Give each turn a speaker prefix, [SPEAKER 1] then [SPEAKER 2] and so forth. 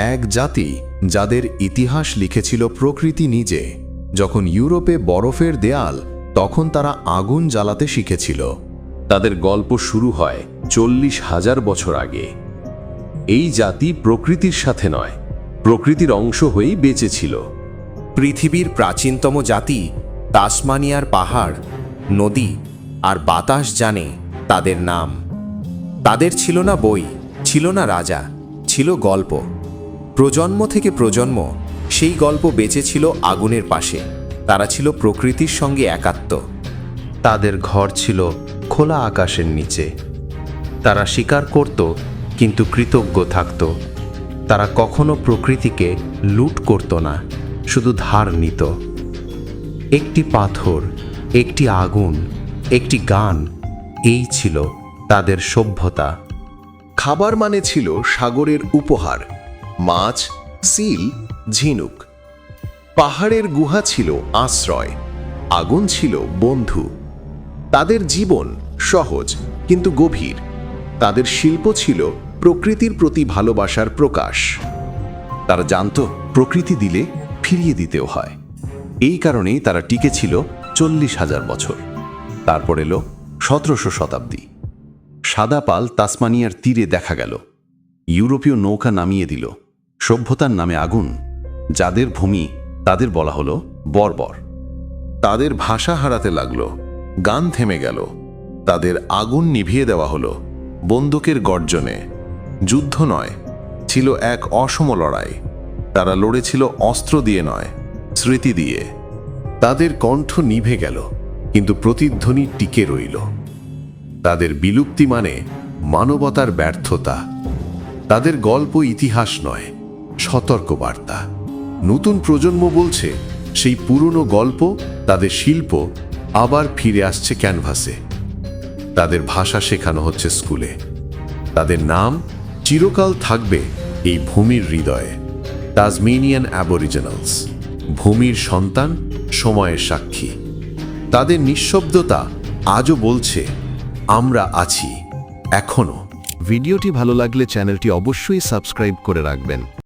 [SPEAKER 1] এক জাতি যাদের ইতিহাস লিখেছিল প্রকৃতি নিজে। যখন ইউরোপে বরফের দেয়াল, তখন তারা আগুন জ্বালাতে শিখেছিল।
[SPEAKER 2] তাদের গল্প শুরু হয় চল্লিশ হাজার বছর আগে। এই জাতি প্রকৃতির সাথে নয়, প্রকৃতির অংশ হয়েই বেঁচেছিল।
[SPEAKER 3] পৃথিবীর প্রাচীনতম জাতি তাসমানিয়ার পাহাড়, নদী আর বাতাস জানে তাদের নাম। তাদের ছিল না বই, ছিল না রাজা, ছিল গল্প। প্রজন্ম থেকে প্রজন্ম সেই গল্প বেঁচে ছিল আগুনের পাশে। তারা ছিল প্রকৃতির সঙ্গে একাত্ম।
[SPEAKER 4] তাদের ঘর ছিল খোলা আকাশের নিচে। তারা শিকার করত, কিন্তু কৃতজ্ঞ থাকত। তারা কখনো প্রকৃতিকে লুট করত না, শুধু ধার নিত। একটি পাথর, একটি আগুন, একটি গান, এই ছিল তাদের সভ্যতা।
[SPEAKER 1] খাবার মানে ছিল সাগরের উপহার। মাছ, সিল, ঝিনুক। পাহাড়ের গুহা ছিল আশ্রয়, আগুন ছিল বন্ধু। তাদের জীবন সহজ কিন্তু গভীর। তাদের শিল্প ছিল প্রকৃতির প্রতি ভালোবাসার প্রকাশ। তারা জানত, প্রকৃতি দিলে ফিরিয়ে দিতেও হয়। এই কারণেই তারা টিকে ছিল চল্লিশ হাজার বছর। তারপর এলো সতেরোশো শতাব্দী। সাদা পাল তাসমানিয়ার তীরে দেখা গেল। ইউরোপীয় নৌকা নামিয়ে দিল। সভ্যতার নামে আগুন, যাদের ভূমি তাদের বলা হলো বর্বর। তাদের ভাষা হারাতে লাগল, গান থেমে গেল। তাদের আগুন নিভিয়ে দেওয়া হলো বন্দুকের গর্জনে। যুদ্ধ নয়, ছিল এক অসম লড়াই। তারা লড়েছিল অস্ত্র দিয়ে নয়, স্মৃতি দিয়ে। তাদের কণ্ঠ নিভে গেল, কিন্তু প্রতিধ্বনি টিকে রইল। তাদের বিলুপ্তি মানে মানবতার ব্যর্থতা। তাদের গল্প ইতিহাস নয় সতর্ক বার্তা নতুন প্রজন্ম বলছে, সেই পুরনো গল্প, তাদের শিল্প, আবার ফিরে আসছে ক্যানভাসে। তাদের ভাষা শেখানো হচ্ছে স্কুলে। তাদের নাম চিরকাল থাকবে এই ভূমির হৃদয়ে। তাজমেনিয়ান অ্যাবরিজিনালস, ভূমির সন্তান, সময়ের সাক্ষী। তাদের নিঃশব্দতা আজও বলছে, আমরা আছি, এখনও।
[SPEAKER 5] ভিডিওটি ভালো লাগলে চ্যানেলটি অবশ্যই সাবস্ক্রাইব করে রাখবেন।